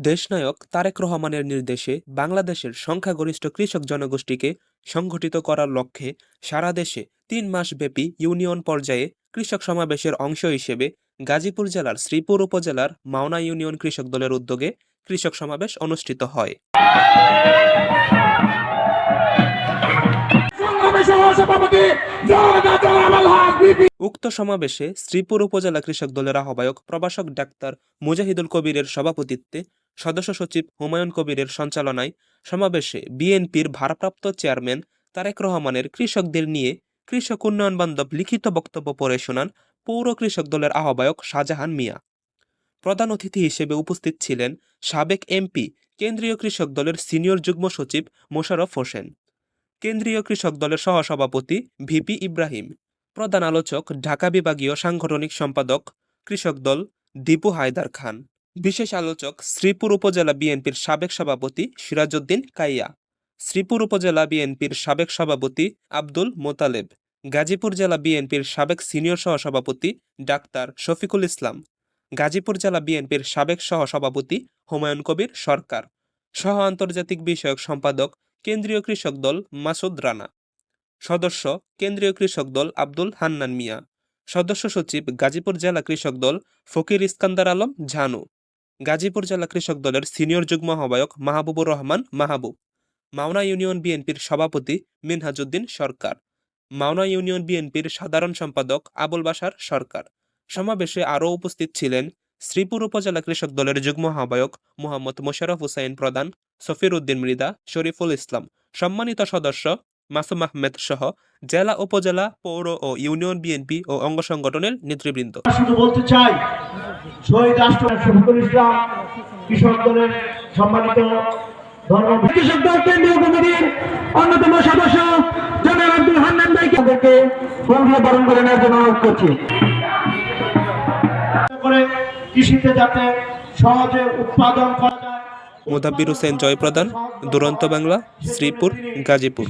দেশনায়ক তারেক রহমানের নির্দেশে বাংলাদেশের সংখ্যাগরিষ্ঠ কৃষক জনগোষ্ঠীকে সংগঠিত করার লক্ষ্যে সারা দেশে তিন মাসব্যাপী ইউনিয়ন পর্যায়ে কৃষক সমাবেশের অংশ হিসেবে গাজীপুর জেলার শ্রীপুর উপজেলার মাওনা ইউনিয়ন কৃষক দলের উদ্যোগে কৃষক সমাবেশ অনুষ্ঠিত হয়। উক্ত সমাবেশে শ্রীপুর উপজেলা কৃষক দলের আহ্বায়ক প্রবাসক ডাক্তার মুজাহিদুল কবিরের সভাপতিত্বে সদস্য সচিব হুমায়ুন কবিরের সঞ্চালনায় সমাবেশে বিএনপির ভারপ্রাপ্ত চেয়ারম্যান তারেক রহমানের কৃষকদের নিয়ে কৃষক উন্নয়ন বান্ধব লিখিত বক্তব্য পড়ে শোনান পৌর কৃষক দলের আহ্বায়ক শাহজাহান মিয়া। প্রধান অতিথি হিসেবে উপস্থিত ছিলেন সাবেক এমপি, কেন্দ্রীয় কৃষক দলের সিনিয়র যুগ্ম সচিব মোশারফ হোসেন, কেন্দ্রীয় কৃষক দলের সহসভাপতি ভিপি ইব্রাহিম, প্রধান আলোচক, ঢাকা বিভাগীয় সাংগঠনিক সম্পাদক, কৃষক দল দীপু হায়দার খান। বিশেষ আলোচক শ্রীপুর উপজেলা বিএনপির সাবেক সভাপতি সিরাজউদ্দিন কাইয়া, শ্রীপুর উপজেলা বিএনপির সাবেক সভাপতি আব্দুল মোতালেব, গাজীপুর জেলা বিএনপির সাবেক সিনিয়র সহসভাপতি ডাক্তার শফিকুল ইসলাম, গাজীপুর জেলা বিএনপির সাবেক সহসভাপতি হুমায়ুন কবির সরকার, সহ আন্তর্জাতিক বিষয়ক সম্পাদক কেন্দ্রীয় কৃষক দল মাসুদ রানা, সদস্য কেন্দ্রীয় কৃষক দল আব্দুল হান্নান মিয়া, সদস্য সচিব গাজীপুর জেলা কৃষক দল ফকির ইস্কান্দার আলম ঝানু গাজীপুর জেলা কৃষক দলের সিনিয়র যুগ্ম আহ্বায়ক মাহবুবুর রহমান মাহবুব, মাওনা ইউনিয়ন বিএনপির সভাপতি মিনহাজুদ্দিন সরকার, মাওনা ইউনিয়ন বিএনপির সাধারণ সম্পাদক আবুল বাসার সরকার। সমাবেশে আরও উপস্থিত ছিলেন শ্রীপুর উপজেলা কৃষক দলের যুগ্ম আহ্বায়ক মোহাম্মদ মোশারফ হুসাইন প্রধান, সফির উদ্দিন মৃদা শরীফুল ইসলাম। সম্মানিত সদস্য মাসুম আহমেদ সহ জেলা, উপজেলা, পৌর ও ইউনিয়ন বিএনপি ও অঙ্গ সংগঠনের নেতৃবৃন্দ। বলতে চাই শহীদ রাষ্ট্র শফিকুল ইসলাম কৃষক দলের সম্মানিত ধর্ম কৃষক দল কেন্দ্রীয় কমিটির অন্যতম সদস্য জনাব আব্দুল হান্নান ভাইকে আমাদেরকে বরণ করে নেওয়ার জন্য অনুরোধ করছি। করে কৃষিতে যাতে সহজে উৎপাদন করা যায়। মোদাব্বির হোসেন জয়প্রদান দুরন্ত বাংলা শ্রীপুর গাজীপুর।